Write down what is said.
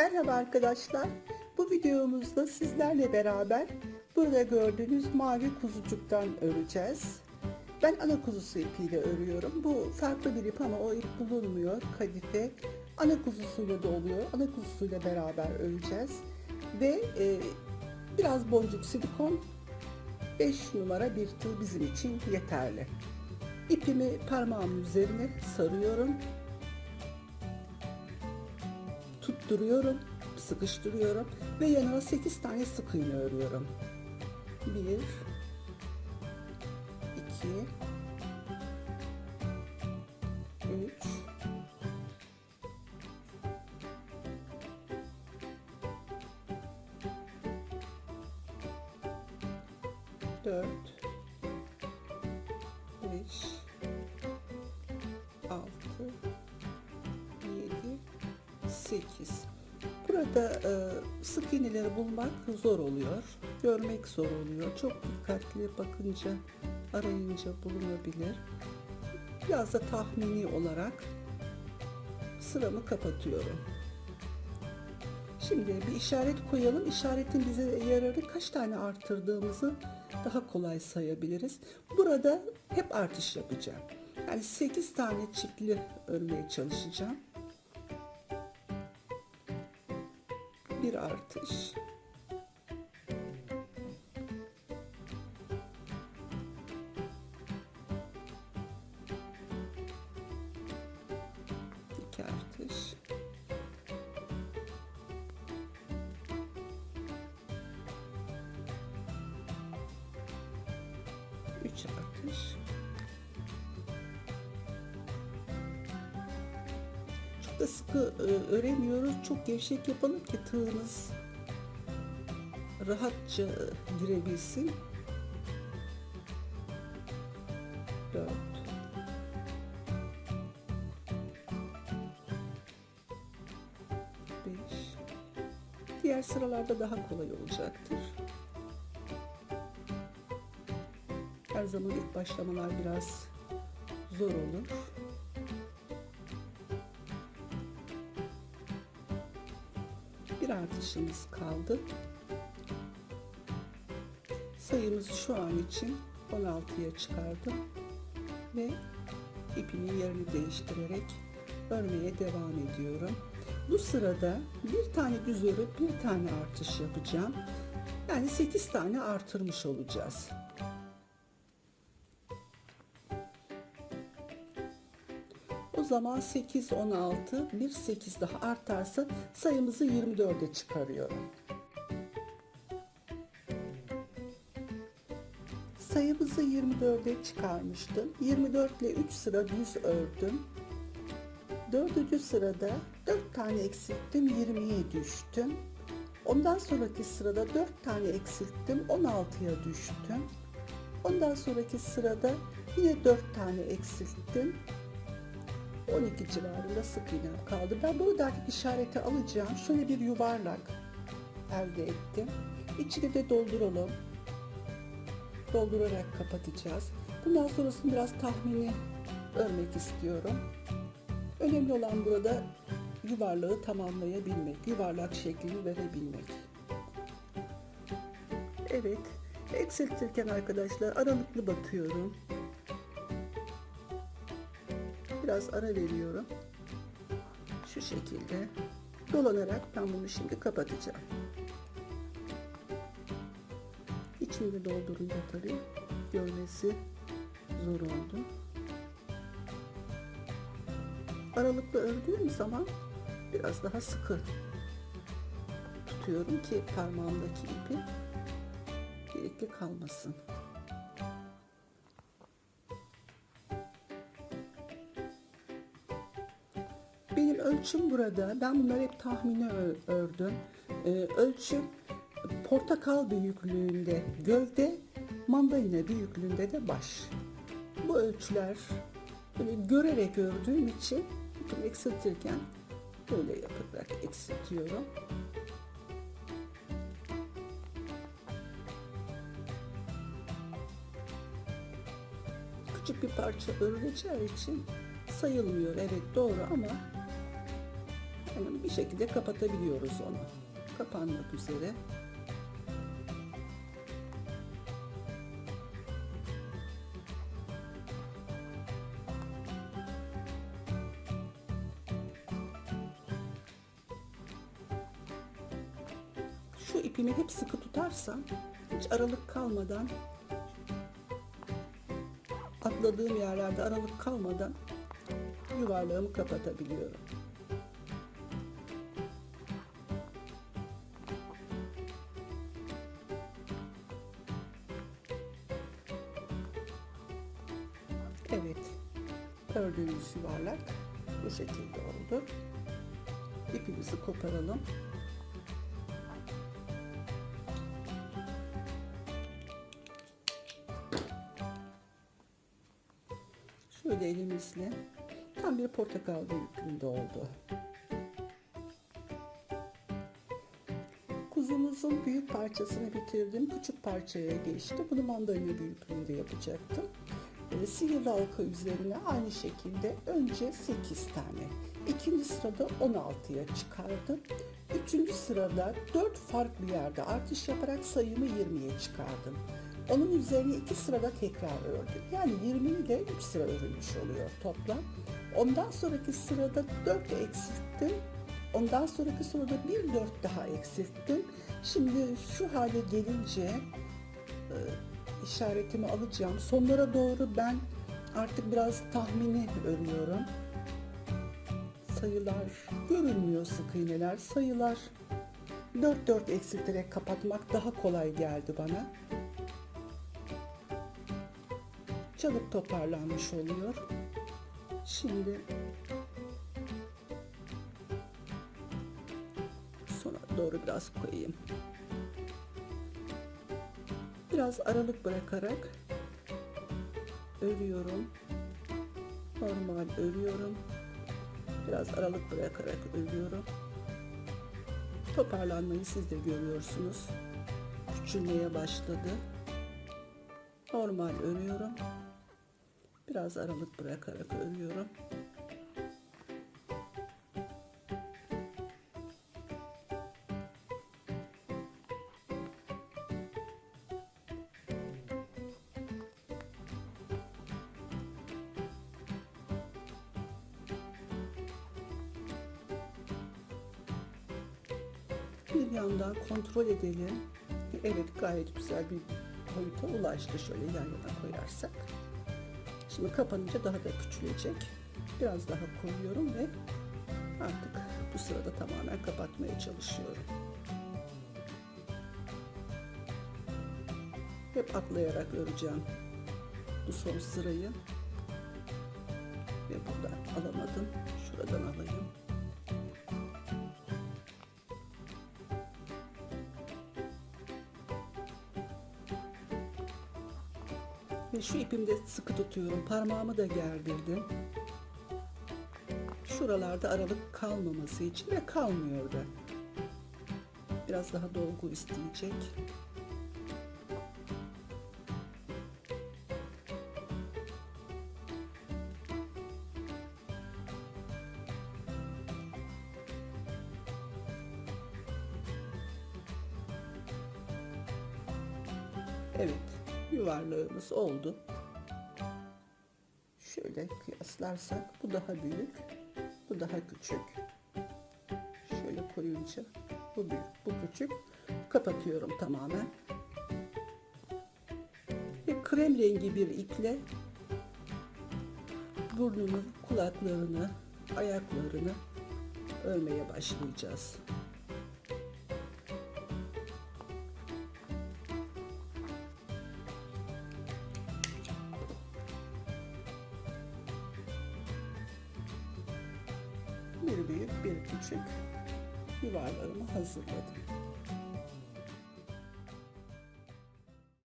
Merhaba arkadaşlar. Bu videomuzda sizlerle beraber burada gördüğünüz mavi kuzucuktan öreceğiz. Ben ana kuzusu ipiyle örüyorum. Bu farklı bir ip ama o ip bulunmuyor. Kadife. Ana kuzusuyla da oluyor. Ana kuzusuyla beraber öreceğiz. Ve e, biraz boncuk silikon 5 numara bir tığ bizim için yeterli. İpimi parmağımın üzerine sarıyorum tutturuyorum, sıkıştırıyorum ve yanına 8 tane sık iğne örüyorum. 1 2 3 4 8 Burada e, sık iğneleri bulmak zor oluyor. Görmek zor oluyor. Çok dikkatli bakınca, arayınca bulunabilir. Biraz da tahmini olarak sıramı kapatıyorum. Şimdi bir işaret koyalım. İşaretin bize yararı kaç tane artırdığımızı daha kolay sayabiliriz. Burada hep artış yapacağım. Yani 8 tane çiftli örmeye çalışacağım. Bir artış. Da sıkı e, öremiyoruz. Çok gevşek yapalım ki tığımız rahatça girebilsin. 4 5 Diğer sıralarda daha kolay olacaktır. Her zaman ilk başlamalar biraz zor olur. Artışımız kaldı. Sayımızı şu an için 16'ya çıkardım ve ipimin yerini değiştirerek örmeye devam ediyorum. Bu sırada bir tane düz örüp bir tane artış yapacağım. Yani 8 tane artırmış olacağız. O zaman 8, 16, bir 8 daha artarsa sayımızı 24'e çıkarıyorum. Sayımızı 24'e çıkarmıştım. 24 ile 3 sıra düz ördüm. Dördüncü sırada 4 tane eksilttim, 20'ye düştüm. Ondan sonraki sırada 4 tane eksilttim, 16'ya düştüm. Ondan sonraki sırada yine 4 tane eksilttim, 12 civarında sık iğne kaldı. Ben buradaki işareti alacağım. Şöyle bir yuvarlak elde ettim. İçini de dolduralım. Doldurarak kapatacağız. Bundan sonrasını biraz tahmini örmek istiyorum. Önemli olan burada yuvarlağı tamamlayabilmek, yuvarlak şeklini verebilmek. Evet, eksiltirken arkadaşlar aralıklı batıyorum biraz ara veriyorum. Şu şekilde dolanarak ben bunu şimdi kapatacağım. İçini doldurunca tabii görmesi zor oldu. Aralıklı ördüğüm zaman biraz daha sıkı tutuyorum ki parmağımdaki ipi gerekli kalmasın. Benim ölçüm burada. Ben bunları hep tahmini ördüm. Ee, ölçüm portakal büyüklüğünde gövde, mandalina büyüklüğünde de baş. Bu ölçüler böyle görerek ördüğüm için eksiltirken böyle yaparak eksiltiyorum. Küçük bir parça örüleceği için sayılmıyor. Evet doğru ama Hemen bir şekilde kapatabiliyoruz onu. Kapanmak üzere. Şu ipimi hep sıkı tutarsam hiç aralık kalmadan atladığım yerlerde aralık kalmadan yuvarlağımı kapatabiliyorum. Evet. Gördüğünüz yuvarlak bu şekilde oldu. İpimizi koparalım. Şöyle elimizle tam bir portakal büyüklüğünde oldu. Kuzumuzun büyük parçasını bitirdim. Küçük parçaya geçti. Bunu mandalina büyüklüğünde yapacaktım. Sihirli halka üzerine aynı şekilde önce 8 tane. ikinci sırada 16'ya çıkardım. Üçüncü sırada 4 farklı yerde artış yaparak sayımı 20'ye çıkardım. Onun üzerine iki sırada tekrar ördüm. Yani 20 ile 3 sıra örülmüş oluyor toplam. Ondan sonraki sırada 4 eksilttim. Ondan sonraki sırada bir 4 daha eksilttim. Şimdi şu hale gelince e, işaretimi alacağım. Sonlara doğru ben artık biraz tahmini örüyorum. Sayılar görünmüyor sık iğneler. Sayılar 4-4 eksilterek kapatmak daha kolay geldi bana. Çabuk toparlanmış oluyor. Şimdi sona doğru biraz koyayım. Biraz aralık bırakarak örüyorum. Normal örüyorum. Biraz aralık bırakarak örüyorum. Toparlanmayı siz de görüyorsunuz. Küçülmeye başladı. Normal örüyorum. Biraz aralık bırakarak örüyorum. Bir yandan kontrol edelim. Evet gayet güzel bir boyuta ulaştı şöyle yan yana koyarsak. Şimdi kapanınca daha da küçülecek. Biraz daha koyuyorum ve artık bu sırada tamamen kapatmaya çalışıyorum. Hep atlayarak öreceğim bu son sırayı. Ve buradan alamadım. Şuradan alayım. Ve şu ipimde sıkı tutuyorum. Parmağımı da gerdirdim. Şuralarda aralık kalmaması için ve kalmıyor da. Biraz daha dolgu isteyecek. Evet, yuvarlağımız oldu. Şöyle kıyaslarsak bu daha büyük, bu daha küçük. Şöyle koyunca bu büyük, bu küçük. Kapatıyorum tamamen. Ve krem rengi bir iple burnunu, kulaklarını, ayaklarını örmeye başlayacağız. Bir büyük, bir küçük yuvarlarımı hazırladım.